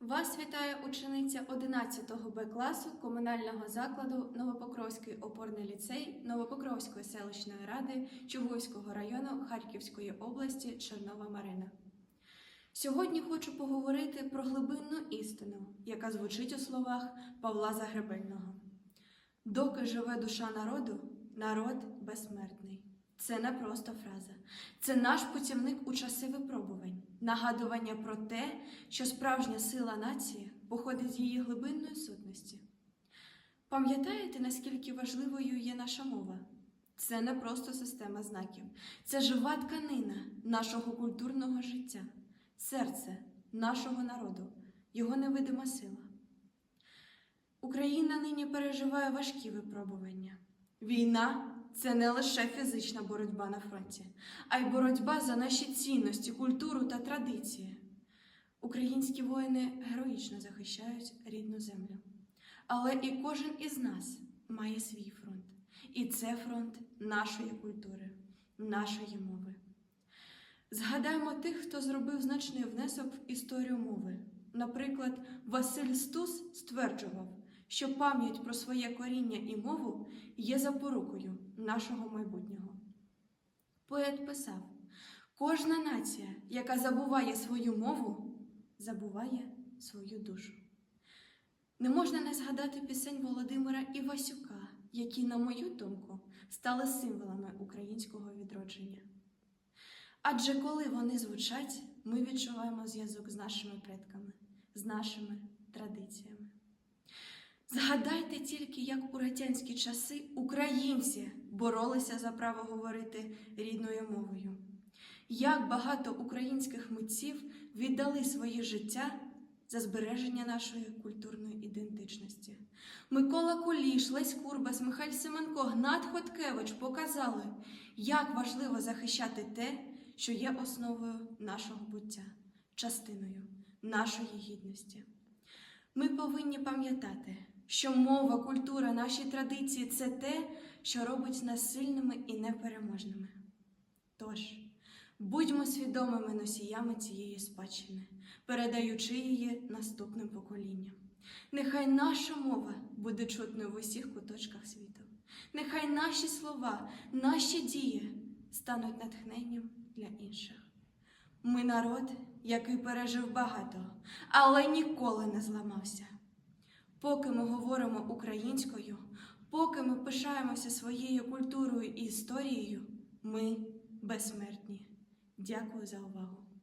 Вас вітає учениця 11 Б класу комунального закладу Новопокровський опорний ліцей Новопокровської селищної ради Чугуйського району Харківської області Чернова Марина. Сьогодні хочу поговорити про глибинну істину, яка звучить у словах Павла Загребельного. Доки живе душа народу, народ безсмертний. Це не просто фраза, це наш путівник у часи випробувань, нагадування про те, що справжня сила нації походить з її глибинної сутності. Пам'ятаєте, наскільки важливою є наша мова? Це не просто система знаків, це жива тканина нашого культурного життя, серце нашого народу, його невидима сила. Україна нині переживає важкі випробування. Війна це не лише фізична боротьба на фронті, а й боротьба за наші цінності, культуру та традиції. Українські воїни героїчно захищають рідну землю. Але і кожен із нас має свій фронт. І це фронт нашої культури, нашої мови. Згадаймо тих, хто зробив значний внесок в історію мови. Наприклад, Василь Стус стверджував, що пам'ять про своє коріння і мову є запорукою нашого майбутнього. Поет писав: кожна нація, яка забуває свою мову, забуває свою душу. Не можна не згадати пісень Володимира Івасюка, які, на мою думку, стали символами українського відродження. Адже коли вони звучать, ми відчуваємо зв'язок з нашими предками, з нашими традиціями. Згадайте тільки, як у радянські часи українці боролися за право говорити рідною мовою, як багато українських митців віддали своє життя за збереження нашої культурної ідентичності. Микола Куліш, Лесь Курбас, Михайль Семенко, Гнат Хоткевич показали, як важливо захищати те, що є основою нашого буття, частиною нашої гідності. Ми повинні пам'ятати, що мова, культура, наші традиції це те, що робить нас сильними і непереможними. Тож, будьмо свідомими носіями цієї спадщини, передаючи її наступним поколінням. Нехай наша мова буде чутною в усіх куточках світу. Нехай наші слова, наші дії стануть натхненням для інших. Ми народ, який пережив багато, але ніколи не зламався. Поки ми говоримо українською, поки ми пишаємося своєю культурою і історією, ми безсмертні. Дякую за увагу.